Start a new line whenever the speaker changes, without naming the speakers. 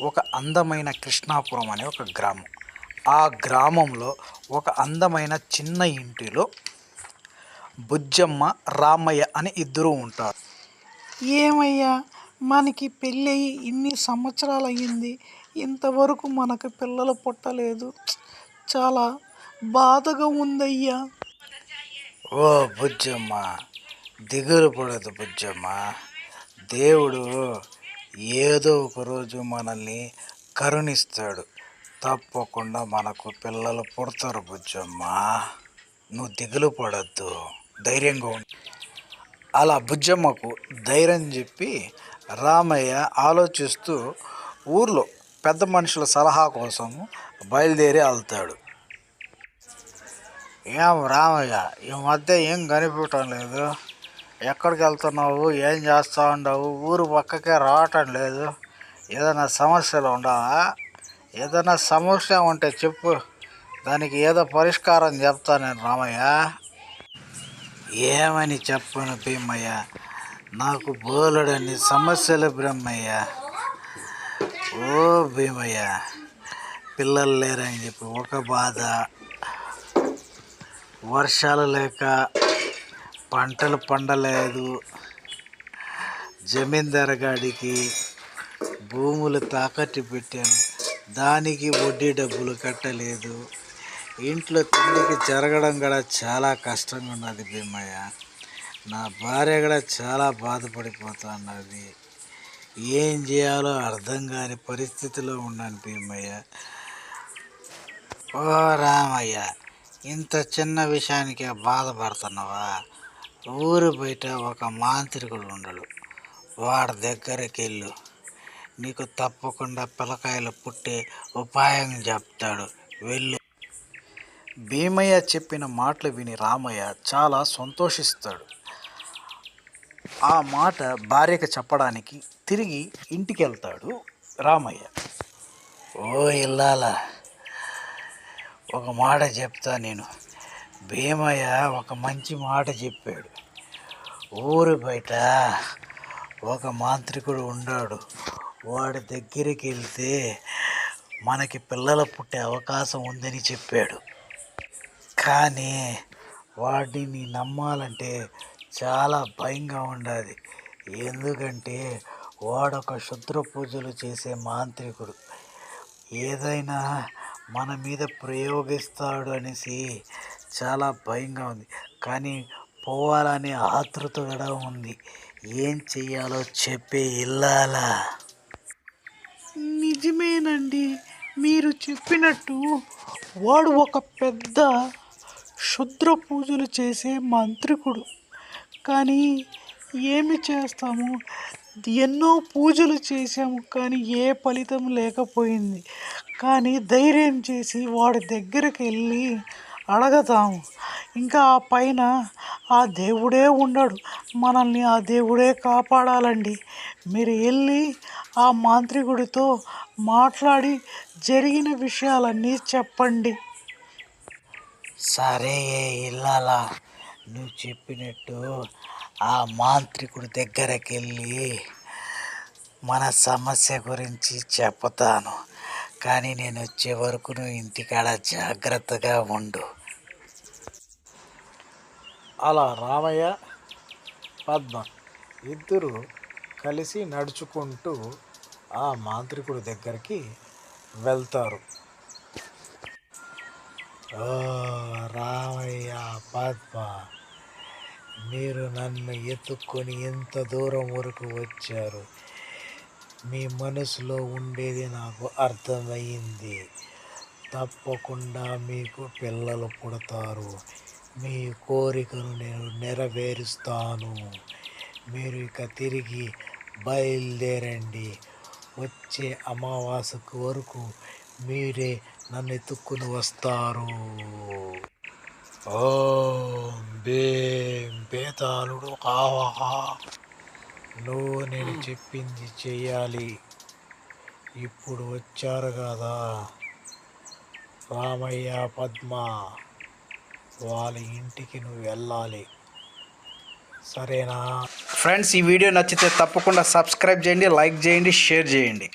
ఒక అందమైన కృష్ణాపురం అనే ఒక గ్రామం. ఆ గ్రామంలో ఒక అందమైన చిన్న ఇంటిలో బుజ్జమ్మ రామయ్య అని ఇద్దరు ఉంటారు. ఏమయ్యా మనకి పెళ్ళయి ఇన్ని సంవత్సరాలు అయ్యింది. ఇంతవరకు మనకు పిల్లలు పుట్టలేదు. చాలా బాధగా ఉందయ్యా. ఓ బుజ్జమ్మ దిగులు పడదు బుజ్జమ్మ. దేవుడు ఏదో ఒక రోజు మనల్ని కరుణిస్తాడు. తప్పకుండా మనకు పిల్లలు పుడతారు బుజ్జమ్మ. నువ్వు దిగులు పడద్దు. ధైర్యంగా ఉండు. అలా బుజ్జమ్మకు ధైర్యం చెప్పి రామయ్య ఆలోచిస్తూ ఊర్లో పెద్ద మనుషుల సలహా కోసం బయలుదేరి వెళ్తాడు ఏం రామయ్య ఈ మధ్య ఏం కనిపించటం లేదు? ఎక్కడికి వెళ్తున్నావు? ఏం చేస్తూ ఉండవు ఊరు పక్కకే రావటం లేదు. ఏదైనా సమస్యలు ఉండవా ఏదైనా సమస్య ఉంటే చెప్పు. దానికి ఏదో పరిష్కారం చెప్తా నేను రామయ్య. ఏమని చెప్పను భీమయ్య? నాకు బోలెడన్ని సమస్యలు బ్రహ్మయ్య. ఓ భీమయ్య పిల్లలు లేరని చెప్పి ఒక బాధ. వర్షాలు లేక పంటలు పండలేదు. జమీందారు గాడికి భూములు తాకట్టు పెట్టాను దానికి వడ్డీ డబ్బులు కట్టలేదు. ఇంట్లో తిండికి జరగడం కూడా చాలా కష్టంగా ఉన్నది భీమయ్య. నా భార్య కూడా చాలా బాధపడిపోతున్నది. ఏం చేయాలో అర్థం కాని పరిస్థితిలో ఉన్నాను భీమయ్య. ఓ రామయ్య ఇంత చిన్న విషయానికి బాధపడుతున్నావా? ఊరు బయట ఒక మాంత్రికుడు ఉండడు. వాడి దగ్గరికి వెళ్ళు నీకు తప్పకుండా పిల్లకాయలు పుట్టే ఉపాయం చెప్తాడు. వెళ్ళు. భీమయ్య చెప్పిన మాటలు విని రామయ్య చాలా సంతోషిస్తాడు. ఆ మాట భార్యకు చెప్పడానికి తిరిగి ఇంటికి వెళ్తాడు రామయ్య. ఓ ఇల్లాల ఒక మాట చెప్తా నేను. భీమయ్య ఒక మంచి మాట చెప్పాడు. ఊరు బయట ఒక మాంత్రికుడు ఉన్నాడు. వాడి దగ్గరికి వెళ్తే మనకి పిల్లలు పుట్టే అవకాశం ఉందని చెప్పాడు. కానీ వాడిని నమ్మాలంటే చాలా భయంగా ఉండాలి ఎందుకంటే వాడొక శుద్ర పూజలు చేసే మాంత్రికుడు. ఏదైనా మన మీద ప్రయోగిస్తాడు అనేసి చాలా భయంగా ఉంది. కానీ పోవాలనే ఆతృత కూడా ఉంది. ఏం చెయ్యాలో చెప్పే ఇల్లాలా? నిజమేనండి. మీరు చెప్పినట్టు వాడు ఒక పెద్ద శుద్ర పూజలు చేసే మంత్రికుడు. కానీ ఏమి చేస్తాము? ఎన్నో పూజలు చేశాము కానీ ఏ ఫలితం లేకపోయింది. కానీ ధైర్యం చేసి వాడి దగ్గరికి వెళ్ళి అడగతాము. ఇంకా ఆ పైన ఆ దేవుడే ఉండడు. మనల్ని ఆ దేవుడే కాపాడాలండి. మీరు వెళ్ళి ఆ మాంత్రికుడితో మాట్లాడి జరిగిన విషయాలన్నీ చెప్పండి. సరే ఇల్లాలా? నువ్వు చెప్పినట్టు ఆ మాంత్రికుడి దగ్గరికి వెళ్ళి మన సమస్య గురించి చెప్తాను. కానీ నేను వచ్చే వరకు నువ్వు ఇంటికాడ జాగ్రత్తగా ఉండు. అలా రామయ్య పద్మ ఇద్దరు కలిసి నడుచుకుంటూ ఆ మాంత్రికుడి దగ్గరికి వెళ్తారు. ఓ రామయ్య పద్మ మీరు నన్ను ఎత్తుక్కొని ఎంత దూరం వరకు వచ్చారు. మీ మనసులో ఉండేది నాకు అర్థమయ్యింది తప్పకుండా మీకు పిల్లలు పుడతారు. మీ కోరికను నేను నెరవేరుస్తాను. మీరు ఇక తిరిగి బయలుదేరండి. వచ్చే అమావాసకు వరకు మీరే నన్ను ఎత్తుక్కుని వస్తారు. ఓం భీం బేతాళుడు నువ్వు నేను చెప్పింది చెయ్యాలి. ఇప్పుడు వచ్చారు కదా. రామయ్య పద్మ. వాళ్ళ ఇంటికి నువ్వు వెళ్ళాలి. సరేనా? ఫ్రెండ్స్ ఈ వీడియో నచ్చితే తప్పకుండా సబ్స్క్రైబ్ చేయండి లైక్ చేయండి షేర్ చేయండి.